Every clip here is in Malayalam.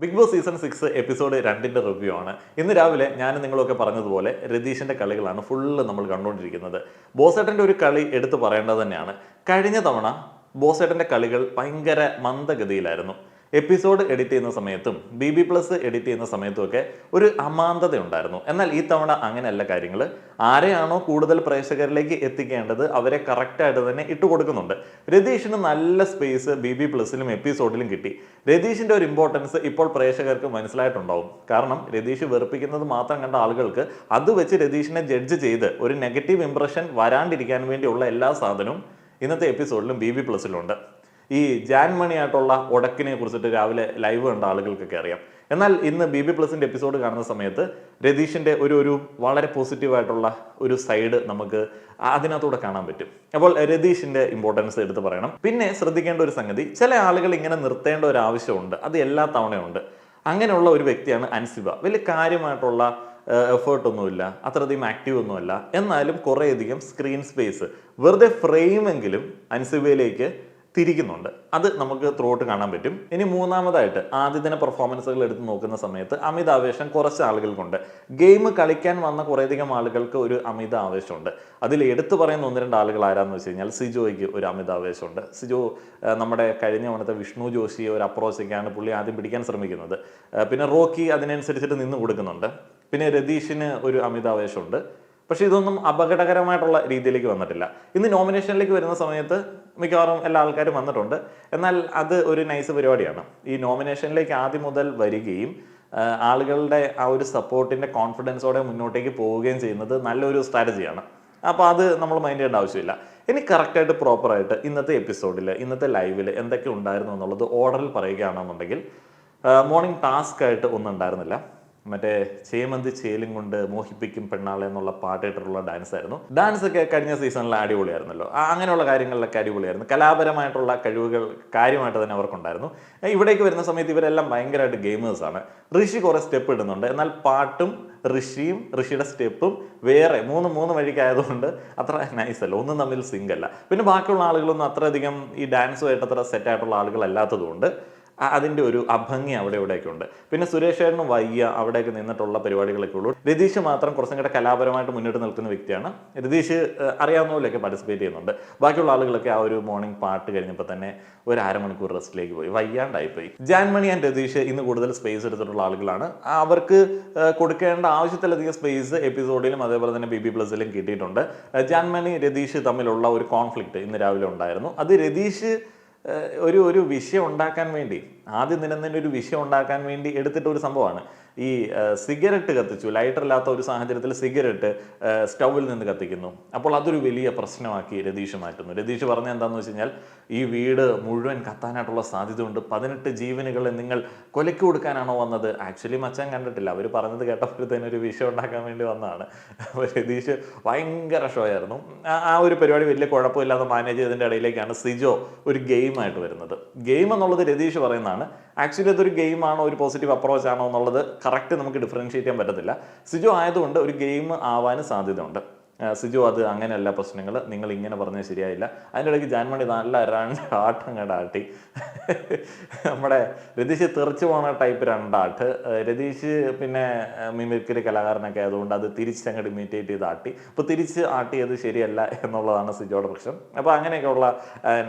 Big boss season six episode രണ്ടിന്റെ റിവ്യൂ ആണ്. ഇന്ന് രാവിലെ ഞാൻ നിങ്ങളൊക്കെ പറഞ്ഞതുപോലെ രതീഷിന്റെ കളികളാണ് ഫുള്ള് നമ്മൾ കണ്ടുകൊണ്ടിരിക്കുന്നത്. ബോസേട്ടന്റെ ഒരു കളി എടുത്തു പറയേണ്ടത് തന്നെയാണ്. കഴിഞ്ഞ തവണ ബോസേട്ടന്റെ കളികൾ ഭയങ്കര മന്ദഗതിയിലായിരുന്നു. എപ്പിസോഡ് എഡിറ്റ് ചെയ്യുന്ന സമയത്തും ബി ബി പ്ലസ് എഡിറ്റ് ചെയ്യുന്ന സമയത്തും ഒക്കെ ഒരു അമാന്തത ഉണ്ടായിരുന്നു എന്നാൽ ഈ തവണ അങ്ങനെയല്ല കാര്യങ്ങൾ. ആരെയാണോ കൂടുതൽ പ്രേക്ഷകരിലേക്ക് എത്തിക്കേണ്ടത് അവരെ കറക്റ്റായിട്ട് തന്നെ ഇട്ട് കൊടുക്കുന്നുണ്ട്. രതീഷിന് നല്ല സ്പേസ് ബി ബി പ്ലസിലും എപ്പിസോഡിലും കിട്ടി. രതീഷിന്റെ ഒരു ഇമ്പോർട്ടൻസ് ഇപ്പോൾ പ്രേക്ഷകർക്ക് മനസ്സിലായിട്ടുണ്ടാവും. കാരണം രതീഷ് വെറുപ്പിക്കുന്നത് മാത്രം കണ്ട ആളുകൾക്ക് അത് വെച്ച് രതീഷിനെ ജഡ്ജ് ചെയ്ത് ഒരു നെഗറ്റീവ് ഇംപ്രഷൻ വരാണ്ടിരിക്കാൻ വേണ്ടിയുള്ള എല്ലാ സാധനവും ഇന്നത്തെ എപ്പിസോഡിലും ബി ബി പ്ലസിലുണ്ട്. ഈ ജാൻ മണിയായിട്ടുള്ള ഉടക്കിനെ കുറിച്ചിട്ട് രാവിലെ ലൈവ് കണ്ട ആളുകൾക്കൊക്കെ അറിയാം. എന്നാൽ ഇന്ന് ബി ബി പ്ലസിന്റെ എപ്പിസോഡ് കാണുന്ന സമയത്ത് രതീഷിന്റെ ഒരു ഒരു വളരെ പോസിറ്റീവായിട്ടുള്ള ഒരു സൈഡ് നമുക്ക് അതിനകത്തൂടെ കാണാൻ പറ്റും. അപ്പോൾ രതീഷിന്റെ ഇമ്പോർട്ടൻസ് എടുത്ത് പറയണം. പിന്നെ ശ്രദ്ധിക്കേണ്ട ഒരു സംഗതി ചില ആളുകൾ ഇങ്ങനെ നിർത്തേണ്ട ഒരു ആവശ്യമുണ്ട്. അത് എല്ലാ തവണയുണ്ട്. അങ്ങനെയുള്ള ഒരു വ്യക്തിയാണ് അൻസിബ. വലിയ കാര്യമായിട്ടുള്ള എഫേർട്ട് ഒന്നുമില്ല. അത്രയധികം ആക്റ്റീവ് ഒന്നുമല്ല. എന്നാലും കുറേയധികം സ്ക്രീൻ സ്പേസ് വെറുതെ ഫ്രെയിമെങ്കിലും അൻസിബയിലേക്ക് തിരിക്കുന്നുണ്ട്. അത് നമുക്ക് ത്രോട്ട് കാണാൻ പറ്റും. ഇനി മൂന്നാമതായിട്ട് ആദ്യ ദിന പെർഫോമൻസുകൾ എടുത്ത് നോക്കുന്ന സമയത്ത് അമിത ആവേശം കുറച്ച് ആളുകൾക്കുണ്ട്. ഗെയിം കളിക്കാൻ വന്ന കുറേയധികം ആളുകൾക്ക് ഒരു അമിത ആവേശമുണ്ട്. അതിൽ എടുത്തു പറയുന്ന ഒന്ന് രണ്ട് ആളുകൾ ആരാന്ന് വെച്ച് കഴിഞ്ഞാൽ സിജോയ്ക്ക് ഒരു അമിത ആവേശമുണ്ട്. സിജോ നമ്മുടെ കഴിഞ്ഞ തവണത്തെ വിഷ്ണു ജോഷിയെ ഒരു അപ്രോച്ചൊക്കെയാണ് പുള്ളി ആദ്യം പിടിക്കാൻ ശ്രമിക്കുന്നത്. പിന്നെ റോക്കി അതിനനുസരിച്ചിട്ട് നിന്ന് കൊടുക്കുന്നുണ്ട്. പിന്നെ രതീഷിന് ഒരു അമിത ആവേശമുണ്ട്. പക്ഷേ ഇതൊന്നും അപകടകരമായിട്ടുള്ള രീതിയിലേക്ക് വന്നിട്ടില്ല. ഇന്ന് നോമിനേഷനിലേക്ക് വരുന്ന സമയത്ത് മിക്കവാറും എല്ലാ ആൾക്കാരും വന്നിട്ടുണ്ട്. എന്നാൽ അത് ഒരു നൈസ് പരിപാടിയാണ്. ഈ നോമിനേഷനിലേക്ക് ആദ്യം മുതൽ വരികയും ആളുകളുടെ ആ ഒരു സപ്പോർട്ടിന്റെ കോൺഫിഡൻസോടെ മുന്നോട്ടേക്ക് പോവുകയും ചെയ്യുന്നത് നല്ലൊരു സ്ട്രാറ്റജിയാണ് അപ്പോൾ അത് നമ്മൾ മൈൻഡ് ചെയ്യേണ്ട ആവശ്യമില്ല. ഇനി കറക്റ്റായിട്ട് പ്രോപ്പറായിട്ട് ഇന്നത്തെ എപ്പിസോഡിൽ ഇന്നത്തെ ലൈവിൽ എന്തൊക്കെ ഉണ്ടായിരുന്നു എന്നുള്ളത് ഓർഡറിൽ പറയുകയാണെന്നുണ്ടെങ്കിൽ മോർണിംഗ് ടാസ്ക് ആയിട്ട് ഒന്നും ഉണ്ടായിരുന്നില്ല മറ്റേ ചേമന്തി ചേലും കൊണ്ട് മോഹിപ്പിക്കും പെണ്ണാളെ എന്നുള്ള പാട്ടിട്ടുള്ള ഡാൻസ് ആയിരുന്നു. ഡാൻസ് ഒക്കെ കഴിഞ്ഞ സീസണിൽ അടിപൊളിയായിരുന്നല്ലോ. അങ്ങനെയുള്ള കാര്യങ്ങളിലൊക്കെ അടിപൊളിയായിരുന്നു. കലാപരമായിട്ടുള്ള കഴിവുകൾ കാര്യമായിട്ട് തന്നെ അവർക്കുണ്ടായിരുന്നു. ഇവിടേക്ക് വരുന്ന സമയത്ത് ഇവരെല്ലാം ഭയങ്കരമായിട്ട് ആണ്. ഋഷി കുറെ സ്റ്റെപ്പ് ഇടുന്നുണ്ട്. എന്നാൽ പാട്ടും ഋഷിയും ഋഷിയുടെ സ്റ്റെപ്പും വേറെ മൂന്ന് മൂന്ന് വഴിക്കായതുകൊണ്ട് അത്ര നൈസ് അല്ല. ഒന്നും തമ്മിൽ സിങ്ക് അല്ല. പിന്നെ ബാക്കിയുള്ള ആളുകളൊന്നും അത്രയധികം ഈ ഡാൻസുമായിട്ട് അത്ര സെറ്റ് ആയിട്ടുള്ള ആളുകളല്ലാത്തതുകൊണ്ട് അ- അതിന്റെ ഒരു അഭംഗി അവിടെ ഇവിടെയൊക്കെ ഉണ്ട്. പിന്നെ സുരേഷ് ചേട്ടനും വയ്യ അവിടെയൊക്കെ നിന്നിട്ടുള്ള പരിപാടികളൊക്കെ ഉള്ളൂ. രതീഷ് മാത്രം കുറച്ചും കൂടെ കലാപരമായിട്ട് മുന്നോട്ട് നിൽക്കുന്ന വ്യക്തിയാണ്. രതീഷ് അറിയാവുന്ന പോലെയൊക്കെ പാർട്ടിസിപ്പേറ്റ് ചെയ്യുന്നുണ്ട്. ബാക്കിയുള്ള ആളുകളൊക്കെ ആ ഒരു മോർണിംഗ് പാട്ട് കഴിഞ്ഞപ്പോൾ തന്നെ ഒരു അരമണിക്കൂർ റെസ്റ്റിലേക്ക് പോയി. വയ്യാണ്ടായിപ്പോയി. ജാൻമണി ആൻഡ് രതീഷ് ഇന്ന് കൂടുതൽ സ്പേസ് എടുത്തിട്ടുള്ള ആളുകളാണ്. അവർക്ക് കൊടുക്കേണ്ട ആവശ്യത്തിലധികം സ്പേസ് എപ്പിസോഡിലും അതേപോലെ തന്നെ ബി ബി പ്ലസിലും കിട്ടിയിട്ടുണ്ട്. ജാൻമണി രതീഷ് തമ്മിലുള്ള ഒരു കോൺഫ്ലിക്റ്റ് ഇന്ന് രാവിലെ ഉണ്ടായിരുന്നു. അത് രതീഷ് ഒരു ഒരു വിഷയം ഉണ്ടാക്കാൻ വേണ്ടി ആദ്യം നിലനിന്ന് ഒരു വിഷയം ഉണ്ടാക്കാൻ വേണ്ടി എടുത്തിട്ട ഒരു സംഭവമാണ്. ഈ സിഗരറ്റ് കത്തിച്ചു. ലൈറ്റർ ഇല്ലാത്ത ഒരു സാഹചര്യത്തിൽ സിഗരറ്റ് സ്റ്റൗവിൽ നിന്ന് കത്തിക്കുന്നു. അപ്പോൾ അതൊരു വലിയ പ്രശ്നമാക്കി രതീഷ് മാറ്റുന്നു. രതീഷ് പറഞ്ഞ എന്താണെന്ന് വെച്ച് കഴിഞ്ഞാൽ ഈ വീട് മുഴുവൻ കത്താനായിട്ടുള്ള സാധ്യത ഉണ്ട് പതിനെട്ട് ജീവനുകളെ നിങ്ങൾ കൊലയ്ക്ക് കൊടുക്കാനാണോ വന്നത്? ആക്ച്വലി മച്ചാൻ കണ്ടിട്ടില്ല. അവർ പറഞ്ഞത് കേട്ടപ്പോഴത്തേനും ഒരു വിഷയം ഉണ്ടാക്കാൻ വേണ്ടി വന്നതാണ്. അപ്പോൾ രതീഷ് ഭയങ്കര ഷോ ആയിരുന്നു. ആ ഒരു പരിപാടി വലിയ കുഴപ്പമില്ലാതെ മാനേജ് ചെയ്തതിന്റെ ഇടയിലേക്കാണ് സിജോ ഒരു ഗെയിമായിട്ട് വരുന്നത്. ഗെയിം എന്നുള്ളത് രതീഷ് പറയുന്നതാണ്. ആക്ച്വലി അതൊരു ഗെയിമാണോ ഒരു പോസിറ്റീവ് അപ്രോച്ച് ആണോ എന്നുള്ളത് കറക്റ്റ് നമുക്ക് ഡിഫറൻഷിയേറ്റ് ചെയ്യാൻ പറ്റത്തില്ല. സിജു ആയതുകൊണ്ട് ഒരു ഗെയിം ആവാനും സാധ്യതയുണ്ട്. സിജു അത് അങ്ങനെയല്ല പ്രശ്നങ്ങൾ നിങ്ങൾ ഇങ്ങനെ പറഞ്ഞാൽ ശരിയായില്ല. അതിന്റെ ഇടയ്ക്ക് ജാൻമണി നല്ല രണ്ട് ആട്ടം കണ്ടാട്ടി. നമ്മുടെ രതീഷ് തെറിച്ചു പോണ ടൈപ്പ് രണ്ടാട്ട്. രതീഷ് പിന്നെ മിമിക്രി കലാകാരനൊക്കെ ആയതുകൊണ്ട് അത് തിരിച്ച് അങ്ങോട്ട് ഇമിറ്റേറ്റ് ചെയ്ത് ആട്ടി. അപ്പോൾ തിരിച്ച് ആട്ടിയത് ശരിയല്ല എന്നുള്ളതാണ് സിജോയുടെ പ്രശ്നം. അപ്പോൾ അങ്ങനെയൊക്കെയുള്ള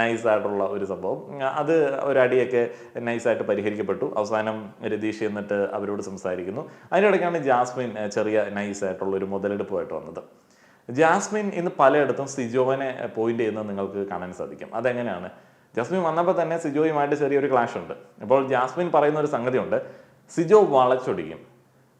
നൈസായിട്ടുള്ള ഒരു സംഭവം. അത് ഒരു അടിയൊക്കെ നൈസായിട്ട് പരിഹരിക്കപ്പെട്ടു. അവസാനം രതീഷ് എന്നിട്ട് അവരോട് സംസാരിക്കുന്നു. അതിനിടയ്ക്കാണ് ജാസ്മിൻ ചെറിയ നൈസായിട്ടുള്ള ഒരു മുതലെടുപ്പുമായിട്ട് വന്നത്. ജാസ്മിൻ ഇന്ന് പലയിടത്തും സിജോവിനെ പോയിന്റ് ചെയ്യുന്നത് നിങ്ങൾക്ക് കാണാൻ സാധിക്കും. അതെങ്ങനെയാണ്? ജാസ്മിൻ വന്നപ്പോൾ തന്നെ സിജോയുമായിട്ട് ചെറിയൊരു ക്ലാഷ് ഉണ്ട്. അപ്പോൾ ജാസ്മിൻ പറയുന്ന ഒരു സംഗതിയുണ്ട്. സിജോ വളച്ചൊടിക്കും.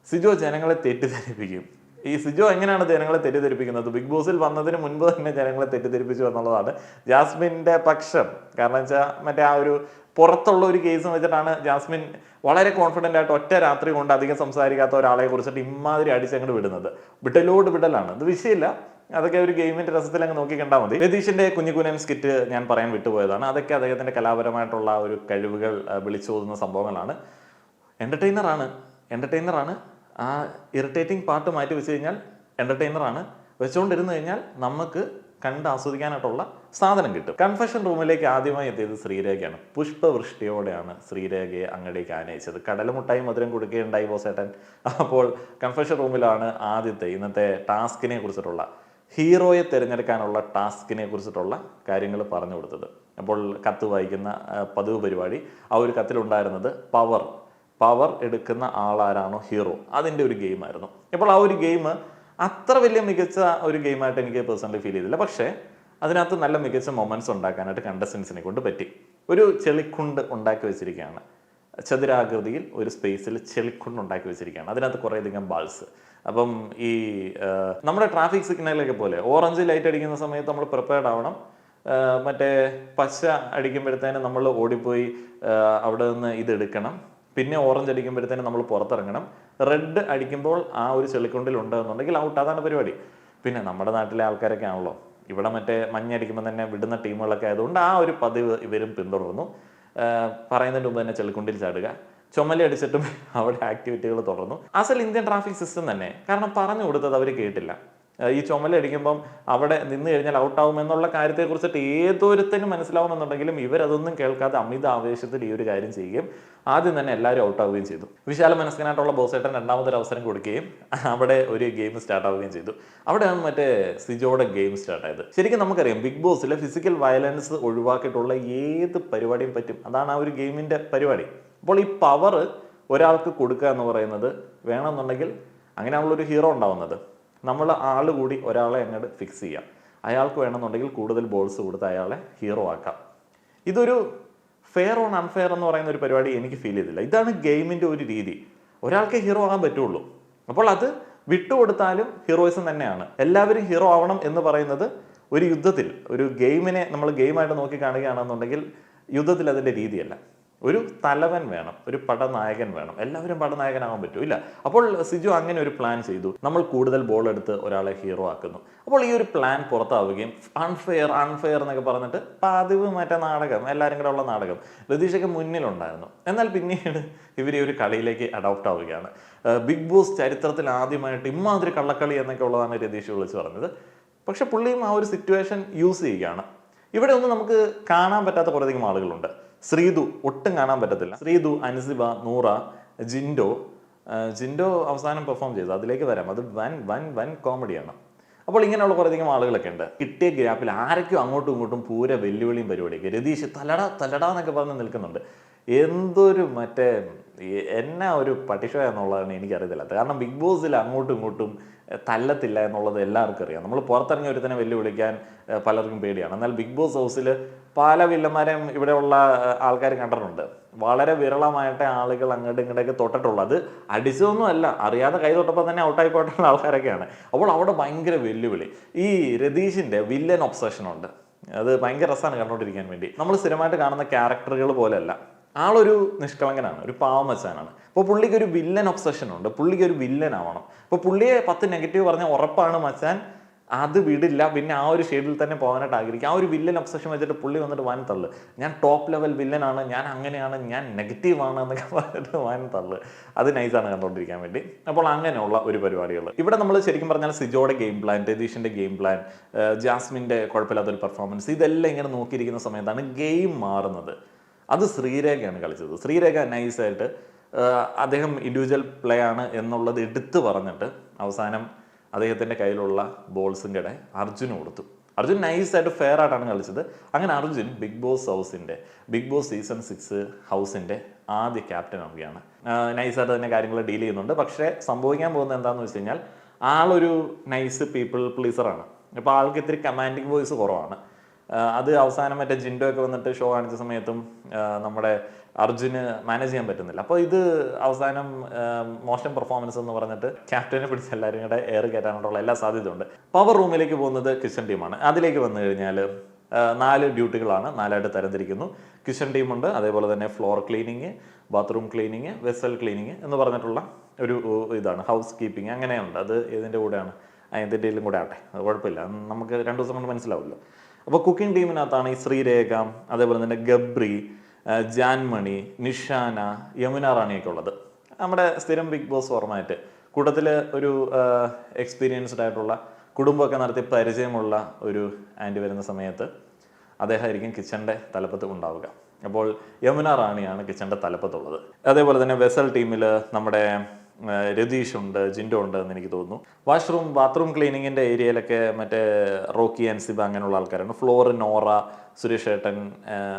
സിജോ ജനങ്ങളെ തെറ്റിദ്ധരിപ്പിക്കും. ഈ സിജോ എങ്ങനെയാണ് ജനങ്ങളെ തെറ്റിദ്ധരിപ്പിക്കുന്നത്? ബിഗ് ബോസിൽ വന്നതിന് മുൻപ് തന്നെ ജനങ്ങളെ തെറ്റിദ്ധരിപ്പിച്ചു എന്നുള്ളതാണ് ജാസ്മിന്റെ പക്ഷം. കാരണം വെച്ചാൽ മറ്റേ ആ ഒരു പുറത്തുള്ള ഒരു കേസ് വെച്ചിട്ടാണ് ജാസ്മിൻ വളരെ കോൺഫിഡന്റ് ആയിട്ട് ഒറ്റ രാത്രി കൊണ്ട് അധികം സംസാരിക്കാത്ത ഒരാളെ കുറിച്ചിട്ട് ഇമാതിരി അടിച്ചങ്ങോട്ട് വിടുന്നത്. വിട്ടലോട് വിടലാണ്. അത് വിഷയമില്ല. അതൊക്കെ ഒരു ഗെയിമിന്റെ രസത്തിൽ അങ്ങ് നോക്കി കണ്ടാൽ മതി. രതീഷിന്റെ കുഞ്ഞുകുനൻ സ്കിറ്റ് ഞാൻ പറയാൻ വിട്ടുപോയതാണ്. അതൊക്കെ അദ്ദേഹത്തിന്റെ കലാപരമായിട്ടുള്ള ഒരു കഴിവുകൾ വിളിച്ചോതുന്ന സംഭവങ്ങളാണ്. എന്റർടൈനർ ആണ്. ആ ഇറിറ്റേറ്റിംഗ് പാർട്ട് മാറ്റി വെച്ച് കഴിഞ്ഞാൽ എന്റർടൈനർ ആണ്. വെച്ചുകൊണ്ടിരുന്നു കഴിഞ്ഞാൽ നമുക്ക് കണ്ട് ആസ്വദിക്കാനായിട്ടുള്ള സാധനം കിട്ടും. കൺഫെഷൻ റൂമിലേക്ക് ആദ്യമായി എത്തിയത് ശ്രീരേഖയാണ്. പുഷ്പവൃഷ്ടിയോടെയാണ് ശ്രീരേഖയെ അങ്ങടേക്ക് ആനയിച്ചത്. കടലമുട്ടായി മധുരം കൊടുക്കുകയുണ്ടായി ബോസേട്ടൻ. അപ്പോൾ കൺഫെഷൻ റൂമിലാണ് ആദ്യത്തെ ഇന്നത്തെ ടാസ്കിനെ കുറിച്ചിട്ടുള്ള ഹീറോയെ തിരഞ്ഞെടുക്കാനുള്ള ടാസ്കിനെ കുറിച്ചിട്ടുള്ള കാര്യങ്ങൾ പറഞ്ഞു കൊടുത്തത്. അപ്പോൾ കത്ത് വായിക്കുന്ന പതിവ് പരിപാടി. ആ ഒരു കത്തിലുണ്ടായിരുന്നത് പവർ. പവർ എടുക്കുന്ന ആളാരാണോ ഹീറോ? അതിന്റെ ഒരു ഗെയിമായിരുന്നു. ഇപ്പോൾ ആ ഒരു ഗെയിം അത്ര വലിയ മികച്ച ഒരു ഗെയിമായിട്ട് എനിക്ക് പേഴ്സണലി ഫീൽ ചെയ്തില്ല. പക്ഷേ അതിനകത്ത് നല്ല മികച്ച മൊമെന്റ്സ് ഉണ്ടാക്കാനായിട്ട് കണ്ടസ്റ്റൻസിനെ കൊണ്ട് പറ്റി. ഒരു ചെളിക്കുണ്ട് ഉണ്ടാക്കി വെച്ചിരിക്കുകയാണ്. ചതുരാകൃതിയിൽ ഒരു സ്പേസിൽ ചെളിക്കുണ്ട് ഉണ്ടാക്കി വെച്ചിരിക്കുകയാണ്. അതിനകത്ത് കുറേയധികം ബാൾസ് അപ്പം ഈ നമ്മുടെ ട്രാഫിക് സിഗ്നലൊക്കെ പോലെ ഓറഞ്ച് ലൈറ്റ് അടിക്കുന്ന സമയത്ത് നമ്മൾ പ്രിപ്പയർഡ് ആവണം. മറ്റേ പച്ച അടിക്കുമ്പോഴത്തേനും നമ്മൾ ഓടിപ്പോയി അവിടെ നിന്ന് ഇത് എടുക്കണം. പിന്നെ ഓറഞ്ച് അടിക്കുമ്പോഴത്തേനും നമ്മൾ പുറത്തിറങ്ങണം. റെഡ് അടിക്കുമ്പോൾ ആ ഒരു ചെളിക്കുണ്ടിൽ ഉണ്ടെന്നുണ്ടെങ്കിൽ ഔട്ട് അതാണ് പരിപാടി. പിന്നെ നമ്മുടെ നാട്ടിലെ ആൾക്കാരൊക്കെ ആണല്ലോ. ഇവിടെ മറ്റേ മഞ്ഞ അടിക്കുമ്പോൾ തന്നെ വിടുന്ന ടീമുകളൊക്കെ ആയതുകൊണ്ട് ആ ഒരു പതിവ് ഇവരും പിന്തുടർന്നു. പറയുന്നതിന് മുമ്പ് തന്നെ ചെളിക്കുണ്ടിൽ ചാടുക. ചുമല അടിച്ചിട്ടും അവിടെ ആക്ടിവിറ്റികൾ തുടർന്നു. അസൽ ഇന്ത്യൻ ട്രാഫിക് സിസ്റ്റം തന്നെ. കാരണം പറഞ്ഞു കൊടുത്തത് അവർ കേട്ടില്ല. ഈ ചുമല അടിക്കുമ്പം അവിടെ നിന്ന് കഴിഞ്ഞാൽ ഔട്ടാവും എന്നുള്ള കാര്യത്തെക്കുറിച്ചിട്ട് ഏതൊരുത്തനും മനസ്സിലാവുമെന്നുണ്ടെങ്കിലും ഇവരതൊന്നും കേൾക്കാതെ അമിത ആവേശത്തിൽ ഈ ഒരു കാര്യം ചെയ്യുകയും ആദ്യം തന്നെ എല്ലാവരും ഔട്ടാവുകയും ചെയ്തു. വിശാല മനസ്കനായിട്ടുള്ള ബോസേട്ടൻ രണ്ടാമതൊരു അവസരം കൊടുക്കുകയും അവിടെ ഒരു ഗെയിം സ്റ്റാർട്ട് ആവുകയും ചെയ്തു. അവിടെയാണ് മറ്റേ സിജോയുടെ ഗെയിം സ്റ്റാർട്ട് ആയത്. ശരിക്കും നമുക്കറിയാം ബിഗ് ബോസിലെ ഫിസിക്കൽ വയലൻസ് ഒഴിവാക്കിയിട്ടുള്ള ഏത് പരിപാടിയും പറ്റും. അതാണ് ആ ഒരു ഗെയിമിന്റെ പരിപാടി. അപ്പോൾ ഈ പവർ ഒരാൾക്ക് കൊടുക്കുക എന്ന് പറയുന്നത് വേണമെന്നുണ്ടെങ്കിൽ അങ്ങനെയാണുള്ള ഒരു ഹീറോ ഉണ്ടാവുന്നത്. നമ്മൾ ആൾ കൂടി ഒരാളെ അങ്ങോട്ട് ഫിക്സ് ചെയ്യാം. അയാൾക്ക് വേണമെന്നുണ്ടെങ്കിൽ കൂടുതൽ ബോൾസ് കൊടുത്ത് അയാളെ ഹീറോ ആക്കാം. ഇതൊരു ഫെയർ ഓൺ അൺഫെയർ എന്ന് പറയുന്ന ഒരു പരിപാടി എനിക്ക് ഫീൽ ചെയ്തില്ല. ഇതാണ് ഗെയിമിന്റെ ഒരു രീതി. ഒരാൾക്ക് ഹീറോ ആകാൻ പറ്റുള്ളൂ. അപ്പോൾ അത് വിട്ടുകൊടുത്താലും ഹീറോയിസം തന്നെയാണ്. എല്ലാവരും ഹീറോ ആവണം എന്ന് പറയുന്നത് ഒരു യുദ്ധത്തിൽ ഒരു ഗെയിമിനെ നമ്മൾ ഗെയിമായിട്ട് നോക്കി കാണുകയാണെന്നുണ്ടെങ്കിൽ യുദ്ധത്തിൽ അതിന്റെ രീതിയല്ല. ഒരു തലവൻ വേണം ഒരു പടനായകൻ വേണം. എല്ലാവരും പടനായകനാകാൻ പറ്റും ഇല്ല? അപ്പോൾ സിജു അങ്ങനെ ഒരു പ്ലാൻ ചെയ്തു. നമ്മൾ കൂടുതൽ ബോൾ എടുത്ത് ഒരാളെ ഹീറോ ആക്കുന്നു. അപ്പോൾ ഈ ഒരു പ്ലാൻ പുറത്താവുകയും അൺഫെയർ അൺഫെയർ എന്നൊക്കെ പറഞ്ഞിട്ട് പതിവ് മറ്റേ നാടകം എല്ലാവരും കൂടെ ഉള്ള നാടകം രതീഷൊക്കെ മുന്നിലുണ്ടായിരുന്നു. എന്നാൽ പിന്നീട് ഇവർ ഒരു കളിയിലേക്ക് അഡോപ്റ്റ് ആവുകയാണ്. ബിഗ് ബോസ് ചരിത്രത്തിൽ ആദ്യമായിട്ട് ഇമ്മാതിരി കള്ളക്കളി എന്നൊക്കെ ഉള്ളതാണ് രതീഷ് വിളിച്ച് പറഞ്ഞത്. പക്ഷെ പുള്ളിയും ആ ഒരു സിറ്റുവേഷൻ യൂസ് ചെയ്യുകയാണ്. ഇവിടെ ഒന്നും നമുക്ക് കാണാൻ പറ്റാത്ത കുറേയധികം ആളുകളുണ്ട്. ശ്രീതു ഒട്ടും കാണാൻ പറ്റത്തില്ല. ശ്രീതു അനുസിബ നൂറ ജിൻഡോ ജിൻഡോ അവസാനം പെർഫോം ചെയ്തു. അതിലേക്ക് വരാം. അത് വൻ വൻ വൻ കോമഡിയാണ് അപ്പോൾ ഇങ്ങനെയുള്ള കുറേയധികം ആളുകളൊക്കെ ഉണ്ട്. കിട്ടിയ ഗ്യാപ്പിൽ ആരൊക്കെയോ അങ്ങോട്ടും ഇങ്ങോട്ടും പൂര വെല്ലുവിളിയും പരിപാടിയൊക്കെ. രതീഷ് തലട തലട എന്നൊക്കെ പറഞ്ഞ് നിൽക്കുന്നുണ്ട്. എന്തൊരു മറ്റേ എന്നാ ഒരു പട്ടിഷോ എന്നുള്ളതാണ് എനിക്കറിയത്തില്ലാത്ത കാരണം ബിഗ് ബോസിൽ അങ്ങോട്ടും ഇങ്ങോട്ടും തല്ലത്തില്ല എന്നുള്ളത് എല്ലാവർക്കും അറിയാം. നമ്മൾ പുറത്തിറങ്ങിയ തന്നെ വെല്ലുവിളിക്കാൻ പലർക്കും പേടിയാണ്. എന്നാൽ ബിഗ് ബോസ് ഹൗസിൽ പല വില്ലന്മാരെയും ഇവിടെയുള്ള ആൾക്കാർ കണ്ടിട്ടുണ്ട്. വളരെ വിരളമായിട്ട് ആളുകൾ അങ്ങോട്ടും ഇങ്ങോട്ടൊക്കെ തൊട്ടിട്ടുള്ളത് അടിച്ചതൊന്നും അല്ല അറിയാതെ കൈ തൊട്ടപ്പോൾ തന്നെ ഔട്ടായി പോയിട്ടുള്ള ആൾക്കാരൊക്കെയാണ്. അപ്പോൾ അവിടെ ഭയങ്കര വെല്ലുവിളി. ഈ രതീഷിന്റെ വില്ലൻ ഒബ്സഷൻ ഉണ്ട്. അത് ഭയങ്കര രസമാണ് കണ്ടുകൊണ്ടിരിക്കാൻ വേണ്ടി. നമ്മൾ സ്ഥിരമായിട്ട് കാണുന്ന ക്യാരക്ടറുകൾ പോലെയല്ല. ആളൊരു നിഷ്കളങ്കനാണ് ഒരു പാവമച്ചാനാണ്. അപ്പോൾ പുള്ളിക്ക് ഒരു വില്ലൻ ഒബ്സഷൻ ഉണ്ട്. പുള്ളിക്ക് ഒരു വില്ലൻ ആവണം. അപ്പോൾ പുള്ളിയെ പത്ത് നെഗറ്റീവ് പറഞ്ഞാൽ ഉറപ്പാണ് മച്ചാൻ. അത് വിടില്ല പിന്നെ ആ ഒരു ഷെയ്ഡിൽ തന്നെ പോകാനായിട്ട് ആഗ്രഹിക്കും. ആ ഒരു വില്ലൻ ഒബ്സഷൻ വെച്ചിട്ട് പുള്ളി വന്നിട്ട് വാൻ തള്ളു. ഞാൻ ടോപ്പ് ലെവൽ വില്ലനാണ് ഞാൻ അങ്ങനെയാണ് ഞാൻ നെഗറ്റീവ് ആണ് എന്നൊക്കെ പറഞ്ഞിട്ട് വാൻ തള്ളു. അത് നൈസാണ് കണ്ടുകൊണ്ടിരിക്കാൻ വേണ്ടി. അപ്പോൾ അങ്ങനെയുള്ള ഒരു പരിപാടികൾ ഇവിടെ നമ്മൾ ശരിക്കും പറഞ്ഞാൽ സിജോയുടെ ഗെയിം പ്ലാൻ രതീഷിന്റെ ഗെയിം പ്ലാൻ ജാസ്മിന്റെ കുഴപ്പമില്ലാത്തൊരു പെർഫോമൻസ് ഇതെല്ലാം ഇങ്ങനെ നോക്കിയിരിക്കുന്ന സമയത്താണ് ഗെയിം മാറുന്നത്. അത് ശ്രീരേഖയാണ് കളിച്ചത്. ശ്രീരേഖ നൈസായിട്ട് അദ്ദേഹം ഇൻഡിവിജ്വൽ പ്ലേ ആണ് എന്നുള്ളത് എടുത്തു പറഞ്ഞിട്ട് അവസാനം അദ്ദേഹത്തിന്റെ കയ്യിലുള്ള ബോൾസും കടെ അർജുന് കൊടുത്തു. അർജുൻ നൈസായിട്ട് ഫെയർ ആയിട്ടാണ് കളിച്ചത്. അങ്ങനെ അർജുൻ ബിഗ് ബോസ് ഹൗസിന്റെ ബിഗ് ബോസ് സീസൺ സിക്സ് ഹൗസിന്റെ ആദ്യ ക്യാപ്റ്റൻ ആവുകയാണ്. നൈസായിട്ട് തന്നെ കാര്യങ്ങൾ ഡീൽ ചെയ്യുന്നുണ്ട്. പക്ഷേ സംഭവിക്കാൻ പോകുന്നത് എന്താണെന്ന് വെച്ച് കഴിഞ്ഞാൽ ആളൊരു നൈസ് പീപ്പിൾ പ്ലീസറാണ് അപ്പോൾ ആൾക്ക് ഇത്തിരി കമാൻഡിങ് വോയിസ് കുറവാണ്. അത് അവസാനം മറ്റേ ജിൻഡോ ഒക്കെ വന്നിട്ട് ഷോ കാണിച്ച സമയത്തും നമ്മുടെ അർജുന് മാനേജ് ചെയ്യാൻ പറ്റുന്നില്ല. അപ്പോൾ ഇത് അവസാനം മോശം പെർഫോമൻസ് എന്ന് പറഞ്ഞിട്ട് ക്യാപ്റ്റനെ പിടിച്ച് എല്ലാവരും കൂടെ എയർ കയറ്റാനുള്ള എല്ലാ സാധ്യതയുണ്ട് പവർ റൂമിലേക്ക് പോകുന്നത് കിച്ചൺ ടീമാണ് അതിലേക്ക് വന്നു കഴിഞ്ഞാൽ നാല് ഡ്യൂട്ടികളാണ് നാലായിട്ട് തരംതിരിക്കുന്നു. കിച്ചൺ ടീമുണ്ട് അതേപോലെ തന്നെ floor cleaning bathroom cleaning vessel cleaning എന്ന് പറഞ്ഞിട്ടുള്ള ഒരു ഇതാണ്. ഹൗസ് കീപ്പിംഗ് അങ്ങനെയുണ്ട്. അത് ഇതിന്റെ കൂടെയാണ്? അതിന്റെയിലും കൂടെ അത് കുഴപ്പമില്ല. നമുക്ക് രണ്ട് ദിവസം കൊണ്ട് മനസ്സിലാവുമല്ലോ. അപ്പോൾ കുക്കിംഗ് ടീമിനകത്താണ് ഈ ശ്രീരേഖ അതേപോലെ തന്നെ ഗബ്രി ജാൻമണി നിഷാന യമുന റാണിയൊക്കെ ഉള്ളത്. നമ്മുടെ സ്ഥിരം ബിഗ് ബോസ് ഫോർമാറ്റ് കൂട്ടത്തിൽ ഒരു എക്സ്പീരിയൻസ്ഡ് ആയിട്ടുള്ള കുടുംബമൊക്കെ നടത്തി പരിചയമുള്ള ഒരു ആന്റി വരുന്ന സമയത്ത് അദ്ദേഹമായിരിക്കും കിച്ചന്റെ തലപ്പത്ത് ഉണ്ടാവുക. അപ്പോൾ യമുന റാണിയാണ് കിച്ചന്റെ തലപ്പത്തുള്ളത്. അതേപോലെ തന്നെ വെസൽ ടീമിൽ നമ്മുടെ രതീഷ് ഉണ്ട് ജിൻഡോ ഉണ്ട് എന്ന് എനിക്ക് തോന്നുന്നു. വാഷ്റൂം ബാത്റൂം ക്ലീനിങ്ങിന്റെ ഏരിയയിലൊക്കെ മറ്റേ റോക്കി അൻസിബ അങ്ങനെയുള്ള ആൾക്കാരാണ്. ഫ്ലോർ നോറ സുരേഷ് ഏട്ടൻ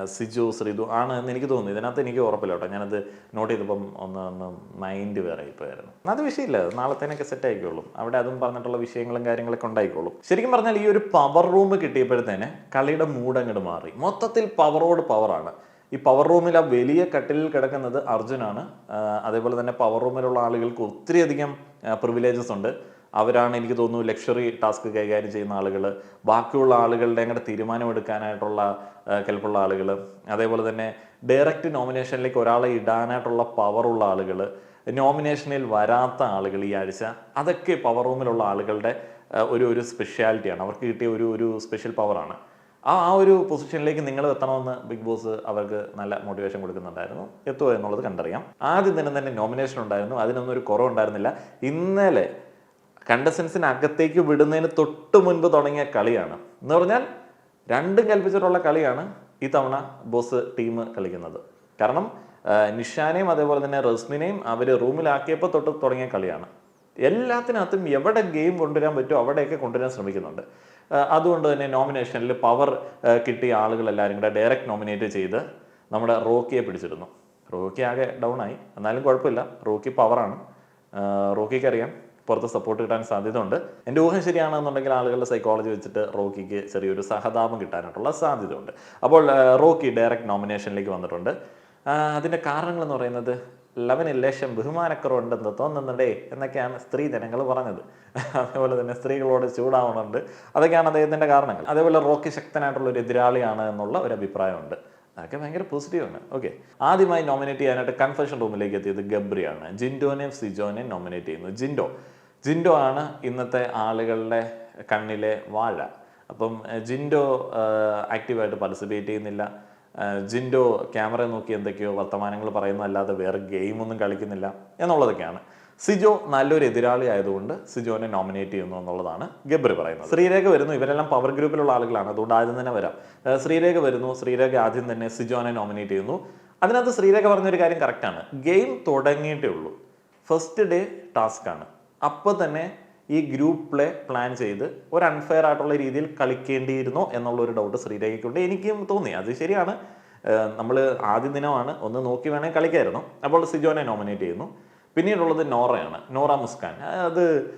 സിജു ശ്രീതു ആണ് എന്ന് എനിക്ക് തോന്നുന്നു. ഇതിനകത്ത് എനിക്ക് ഉറപ്പില്ല കേട്ടോ. ഞാനത് നോട്ട് ചെയ്തപ്പം ഒന്ന് ഒന്ന് മൈൻഡ് വേറെ ആയിപ്പോയായിരുന്നു അത് വിഷയമില്ല. നാളത്തേനൊക്കെ സെറ്റ് ആയിക്കോളും. അവിടെ അതും പറഞ്ഞിട്ടുള്ള വിഷയങ്ങളും കാര്യങ്ങളൊക്കെ ഉണ്ടായിക്കോളും. ശരിക്കും പറഞ്ഞാൽ ഈ ഒരു പവർ റൂം കിട്ടിയപ്പോഴത്തേനെ കളിയുടെ മൂഡ് അങ്ങോട്ട് മാറി. മൊത്തത്തിൽ പവറോട് പവറാണ് ഈ പവർ റൂമിൽ ആ വലിയ കട്ടിലിൽ കിടക്കുന്നത് അർജുനാണ്. അതേപോലെ തന്നെ പവർ റൂമിലുള്ള ആളുകൾക്ക് ഒത്തിരിയധികം പ്രിവിലേജസ് ഉണ്ട്. അവരാണ് എനിക്ക് തോന്നുന്നു ലക്ഷറി ടാസ്ക് കൈകാര്യം ചെയ്യുന്ന ആളുകൾ ബാക്കിയുള്ള ആളുകളുടെ അങ്ങോട്ട് തീരുമാനമെടുക്കാനായിട്ടുള്ള കെൽപ്പുള്ള ആളുകൾ അതേപോലെ തന്നെ ഡയറക്റ്റ് നോമിനേഷനിലേക്ക് ഒരാളെ ഇടാനായിട്ടുള്ള പവറുള്ള ആളുകൾ നോമിനേഷനിൽ വരാത്ത ആളുകൾ ഈ ആഴ്ച. അതൊക്കെ പവർ റൂമിലുള്ള ആളുകളുടെ ഒരു ഒരു സ്പെഷ്യാലിറ്റിയാണ് അവർക്ക് കിട്ടിയ ഒരു ഒരു സ്പെഷ്യൽ പവറാണ് ആ ആ ഒരു പൊസിഷനിലേക്ക് നിങ്ങൾ എത്തണമെന്ന് ബിഗ് ബോസ് അവർക്ക് നല്ല മോട്ടിവേഷൻ കൊടുക്കുന്നുണ്ടായിരുന്നു. എത്തുമോ എന്നുള്ളത് കണ്ടറിയാം. ആദ്യം ദിനം തന്നെ നോമിനേഷൻ ഉണ്ടായിരുന്നു. അതിനൊന്നും ഒരു കുറവുണ്ടായിരുന്നില്ല ഇന്നലെ കണ്ടസ്റ്റൻസിനകത്തേക്ക് വിടുന്നതിന് തൊട്ട് മുൻപ് തുടങ്ങിയ കളിയാണ്. എന്ന് പറഞ്ഞാൽ രണ്ടും കൽപ്പിച്ചിട്ടുള്ള കളിയാണ് ഈ തവണ ബോസ് ടീം കളിക്കുന്നത്. കാരണം നിഷാനെയും അതേപോലെ തന്നെ റസ്മിനെയും അവർ റൂമിലാക്കിയപ്പോൾ തൊട്ട് തുടങ്ങിയ കളിയാണ്. എല്ലാത്തിനകത്തും എവിടെ ഗെയിം കൊണ്ടുവരാൻ പറ്റുമോ അവിടെയൊക്കെ കൊണ്ടുവരാൻ ശ്രമിക്കുന്നുണ്ട്. അതുകൊണ്ട് തന്നെ നോമിനേഷനിൽ പവർ കിട്ടിയ ആളുകൾ എല്ലാവരും കൂടെ ഡയറക്റ്റ് നോമിനേറ്റ് ചെയ്ത് നമ്മുടെ റോക്കിയെ പിടിച്ചിരുന്നു റോക്കി ആകെ ഡൗൺ ആയി. എന്നാലും കുഴപ്പമില്ല. റോക്കി പവറാണ് റോക്കിക്ക് അറിയാം. പുറത്ത് സപ്പോർട്ട് കിട്ടാൻ സാധ്യത ഉണ്ട് എന്റെ ഊഹം ശരിയാണെന്നുണ്ടെങ്കിൽ ആളുകളുടെ സൈക്കോളജി വെച്ചിട്ട് റോക്കിക്ക് ചെറിയൊരു സഹതാപം കിട്ടാനായിട്ടുള്ള സാധ്യതയുണ്ട്. അപ്പോൾ റോക്കി ഡയറക്റ്റ് നോമിനേഷനിലേക്ക് വന്നിട്ടുണ്ട്. അതിന്റെ കാരണങ്ങൾ എന്ന് പറയുന്നത് ലെവനിൽ ലക്ഷം ബഹുമാനക്കുറവുണ്ടെന്ന് തോന്നുന്നുണ്ടേ എന്നൊക്കെയാണ് സ്ത്രീ ജനങ്ങൾ പറഞ്ഞത്. അതേപോലെ തന്നെ സ്ത്രീകളോട് ചൂടാവുന്നുണ്ട് അതൊക്കെയാണ് അദ്ദേഹത്തിന്റെ കാരണങ്ങൾ. അതേപോലെ റോക്കി ശക്തനായിട്ടുള്ള ഒരു എതിരാളിയാണ് എന്നുള്ള ഒരു അഭിപ്രായമുണ്ട്. അതൊക്കെ ഭയങ്കര പോസിറ്റീവാണ് ഓക്കെ ആദ്യമായി നോമിനേറ്റ് ചെയ്യാനായിട്ട് കൺഫെഷൻ റൂമിലേക്ക് എത്തിയത് ഗബ്രിയാണ്. ജിൻഡോനെയും സിജോനെയും നോമിനേറ്റ് ചെയ്യുന്നു. ജിൻഡോ. ജിൻഡോ ആണ് ഇന്നത്തെ ആളുകളുടെ കണ്ണിലെ വാഴ. അപ്പം ജിൻഡോ ആക്റ്റീവായിട്ട് പാർട്ടിസിപ്പേറ്റ് ചെയ്യുന്നില്ല. ജിൻഡോ ക്യാമറ നോക്കി എന്തൊക്കെയോ വർത്തമാനങ്ങൾ പറയുന്നതല്ലാതെ വേറെ ഗെയിമൊന്നും കളിക്കുന്നില്ല എന്നുള്ളതൊക്കെയാണ്. സിജോ നല്ലൊരു എതിരാളി ആയതുകൊണ്ട് സിജോനെ നോമിനേറ്റ് ചെയ്യുന്നു എന്നുള്ളതാണ് ഗബ്രി പറയുന്നത്. ശ്രീരേഖ വരുന്നു. ഇവരെല്ലാം പവർ ഗ്രൂപ്പിലുള്ള ആളുകളാണ്. അതുകൊണ്ട് ആദ്യം തന്നെ വരാം. ശ്രീരേഖ വരുന്നു. ശ്രീരേഖ ആദ്യം തന്നെ സിജോനെ നോമിനേറ്റ് ചെയ്യുന്നു. അതിനകത്ത് ശ്രീരേഖ പറഞ്ഞൊരു കാര്യം കറക്റ്റാണ് ഗെയിം തുടങ്ങിയിട്ടേ ഉള്ളൂ. ഫസ്റ്റ് ഡേ ടാസ്ക് ആണ്. അപ്പോൾ തന്നെ ഈ ഗ്രൂപ്പ് പ്ലേ പ്ലാൻ ചെയ്ത് ഒരു അൺഫെയർ ആയിട്ടുള്ള രീതിയിൽ കളിക്കേണ്ടിയിരുന്നോ എന്നുള്ള ഒരു ഡൗട്ട് ശ്രീരേഖയ്ക്കുണ്ട്. എനിക്കും തോന്നി. അത് ശരിയാണ്. നമ്മൾ ആദ്യ ദിനമാണ്. ഒന്ന് നോക്കി വേണേൽ കളിക്കായിരുന്നു. അപ്പോൾ സിജോനെ നോമിനേറ്റ് ചെയ്യുന്നു. പിന്നീടുള്ളത് നോറയാണ്. നോറ മുസ്കാൻ. അത്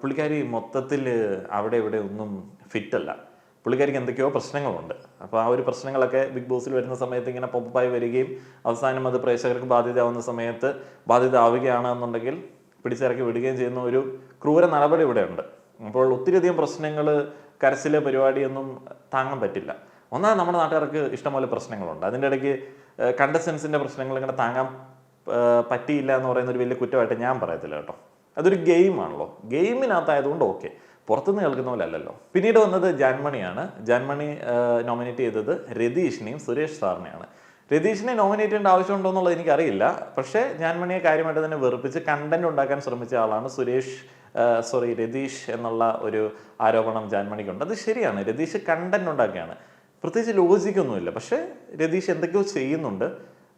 പുള്ളിക്കാരി മൊത്തത്തിൽ അവിടെ ഇവിടെ ഒന്നും ഫിറ്റല്ല. പുള്ളിക്കാരിക്ക് എന്തൊക്കെയോ പ്രശ്നങ്ങളുണ്ട്. അപ്പോൾ ആ ഒരു പ്രശ്നങ്ങളൊക്കെ ബിഗ് ബോസിൽ വരുന്ന സമയത്ത് ഇങ്ങനെ പൊപ്പായി വരികയും അവസാനം അത് പ്രേക്ഷകർക്ക് ബാധ്യതയാവുന്ന സമയത്ത് ബാധ്യത ആവുകയാണെന്നുണ്ടെങ്കിൽ പിടിച്ചിറക്കി വിടുകയും ചെയ്യുന്ന ഒരു ക്രൂര നടപടി ഇവിടെയുണ്ട്. അപ്പോൾ ഒത്തിരിയധികം പ്രശ്നങ്ങൾ കരസിലെ പരിപാടിയൊന്നും താങ്ങാൻ പറ്റില്ല. ഒന്നാമത് നമ്മുടെ നാട്ടുകാർക്ക് ഇഷ്ടംപോലെ പ്രശ്നങ്ങളുണ്ട്. അതിന്റെ ഇടയ്ക്ക് കണ്ടസ്റ്റൻസിന്റെ പ്രശ്നങ്ങൾ ഇങ്ങനെ താങ്ങാൻ പറ്റിയില്ല എന്ന് പറയുന്ന ഒരു വലിയ കുറ്റമായിട്ട് ഞാൻ പറയത്തില്ല കേട്ടോ. അതൊരു ഗെയിമാണല്ലോ ഗെയിമിനകത്തായതുകൊണ്ട് ഓക്കെ പുറത്തുനിന്ന് കേൾക്കുന്ന പോലെ അല്ലല്ലോ. പിന്നീട് വന്നത് ജാൻമണിയാണ്. ജാൻമണി നോമിനേറ്റ് ചെയ്തത് രതീഷിനെയും സുരേഷ് സാറിനെയാണ്. രതീഷിനെ നോമിനേറ്റ് ചെയ്യേണ്ട ആവശ്യമുണ്ടോ എന്നുള്ളത് എനിക്കറിയില്ല. പക്ഷേ ജാൻമണിയെ കാര്യമായിട്ട് തന്നെ വെറുപ്പിച്ച് കണ്ടന്റ് ഉണ്ടാക്കാൻ ശ്രമിച്ച ആളാണ് സുരേഷ് സോറി രതീഷ് എന്നുള്ള ഒരു ആരോപണം ജാൻമണിക്കുണ്ട് അത് ശരിയാണ്. രതീഷ് കണ്ടന്റ് ഉണ്ടാക്കുകയാണ്. പ്രത്യേകിച്ച് ലോജിക്കൊന്നുമില്ല പക്ഷേ രതീഷ് എന്തൊക്കെയോ ചെയ്യുന്നുണ്ട്.